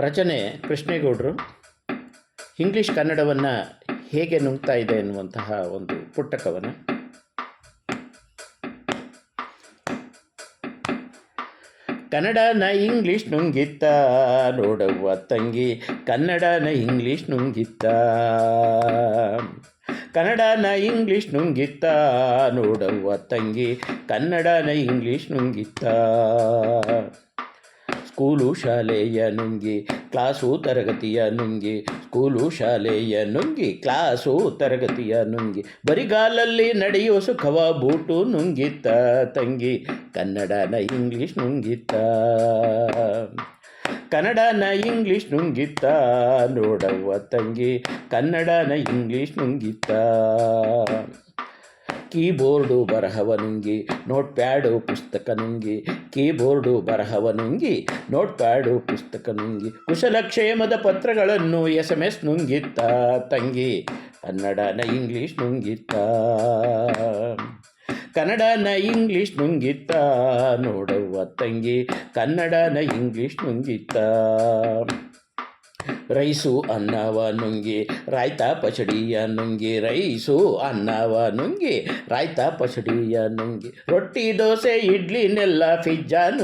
ರಚನೆ ಕೃಷ್ಣೇಗೌಡರು. ಇಂಗ್ಲೀಷ್ ಕನ್ನಡವನ್ನು ಹೇಗೆ ನುಂಗ್ತಾ ಇದೆ ಎನ್ನುವಂತಹ ಒಂದು ಪುಟ್ಟ ಕವನ ಕನ್ನಡನ ಇಂಗ್ಲೀಷ್ ನುಂಗಿತ್ತ ನೋಡವ್ವ ತಂಗಿ, ಕನ್ನಡನ ಇಂಗ್ಲೀಷ್ ನುಂಗಿತ್ತ. ಕನ್ನಡನ ಇಂಗ್ಲೀಷ್ ನುಂಗಿತ್ತ ನೋಡವ್ವ ತಂಗಿ, ಕನ್ನಡನ ಇಂಗ್ಲೀಷ್ ನುಂಗಿತ್ತ. ಸ್ಕೂಲು ಶಾಲೆಯ ನುಂಗಿ, ಕ್ಲಾಸು ತರಗತಿಯ ನುಂಗಿ, ಸ್ಕೂಲು ಶಾಲೆಯ ನುಂಗಿ, ಕ್ಲಾಸು ತರಗತಿಯ ನುಂಗಿ, ಬರಿಗಾಲಲ್ಲಿ ನಡೆಯೋ ಸುಖವ ಬೂಟು ನುಂಗಿತ್ತ ತಂಗಿ, ಕನ್ನಡನ ಇಂಗ್ಲೀಷ್ ನುಂಗಿತ್ತ. ಕನ್ನಡನ ಇಂಗ್ಲೀಷ್ ನುಂಗಿತ್ತ ನೋಡವ್ವ ತಂಗಿ, ಕನ್ನಡನ ಇಂಗ್ಲೀಷ್ ನುಂಗಿತ್ತ. ಕೀಬೋರ್ಡು ಬರಹವ ನುಂಗಿ ನೋಟ್ ಪ್ಯಾಡು ಪುಸ್ತಕ ನುಂಗಿ, ಕೀಬೋರ್ಡು ಬರಹವ ನುಂಗಿ ನೋಟ್ ಪ್ಯಾಡು ಪುಸ್ತಕ ನುಂಗಿ, ಕುಶಲಕ್ಷೇಮದ ಪತ್ರಗಳನ್ನು ಎಸ್ ಎಂ ಎಸ್ ನುಂಗಿತ್ತ ತಂಗಿ, ಕನ್ನಡನ ಇಂಗ್ಲೀಷ್ ನುಂಗಿತ್ತ. ಕನ್ನಡನ ಇಂಗ್ಲೀಷ್ ನುಂಗಿತ್ತ ನೋಡುವ ತಂಗಿ, ಕನ್ನಡನ ಇಂಗ್ಲೀಷ್ ನುಂಗಿತ್ತ. ರೈಸು ಅನ್ನವ ನುಂಗಿ, ರಾಯ್ತ ಪಚಡಿಯ ನುಂಗಿ, ರೈಸು ಅನ್ನವ ನುಂಗಿ, ರಾಯ್ತ ಪಚಡಿಯ ನುಂಗಿ, ರೊಟ್ಟಿ, ದೋಸೆ ಇಡ್ಲಿನೆಲ್ಲ ಪಿಜ್ಜಾ ನುಂಗಿ.